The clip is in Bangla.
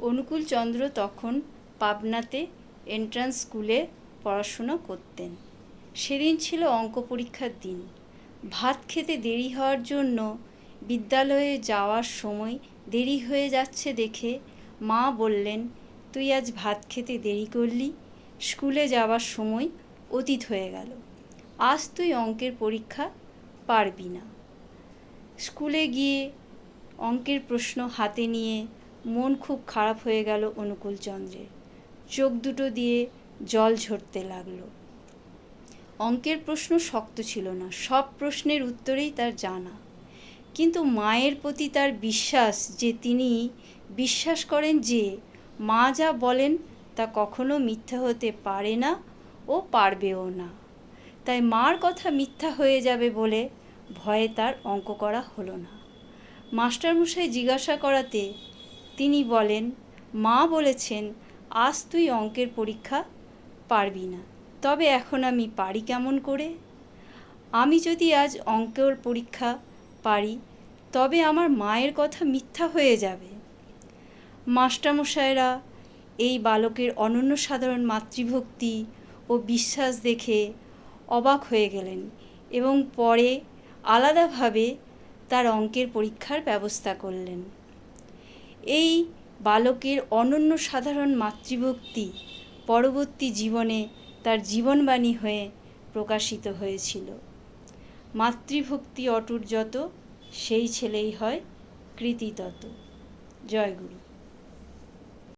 অনুকূল চন্দ্র তখন পাবনাতে এন্ট্রান্স স্কুলে পড়াশুনো করতেন। সেদিন ছিল অঙ্ক পরীক্ষার দিন। ভাত খেতে দেরি হওয়ার জন্য বিদ্যালয়ে যাওয়ার সময় দেরি হয়ে যাচ্ছে দেখে মা বললেন, তুই আজ ভাত খেতে দেরি করলি। স্কুলে যাওয়ার সময় অতীত হয়ে গেল। আজ তুই অঙ্কের পরীক্ষা পারবি না। স্কুলে গিয়ে অঙ্কের প্রশ্ন হাতে নিয়ে মন খুব খারাপ হয়ে গেল অনুকূল চন্দ্রের। চোখ দুটো দিয়ে জল ঝরতে লাগল। অঙ্কের প্রশ্ন শক্ত ছিল না, সব প্রশ্নের উত্তরেই তার জানা। কিন্তু মায়ের প্রতি তার বিশ্বাস যে তিনি বিশ্বাস করেন যে মা যা বলেন তা কখনো মিথ্যা হতে পারে না ও পারবেও না। তাই মার কথা মিথ্যা হয়ে যাবে বলে ভয়ে তার অঙ্ক করা হলো না। মাস্টারমশাই জিজ্ঞাসা করাতে তিনি বলেন, মা বলেছেন, আজ তুই অঙ্কের পরীক্ষা পারবি না। তবে এখন আমি পারি কেমন করে? আমি যদি আজ অঙ্কের পরীক্ষা পারি, তবে আমার মায়ের কথা মিথ্যা হয়ে যাবে। মাস্টারমশাইরা এই বালকের অনন্য সাধারণ মাতৃভক্তি ও বিশ্বাস দেখে অবাক হয়ে গেলেন এবং পরে আলাদাভাবে তার অঙ্কের পরীক্ষার ব্যবস্থা করলেন। এই বালকের অনন্য সাধারণ মাতৃভক্তি পরবর্তী জীবনে তার জীবনবাণী হয়ে প্রকাশিত হয়েছিল। মাতৃভক্তি অটুট যত, সেই ছেলেই হয় কৃতি তত জয়গুরু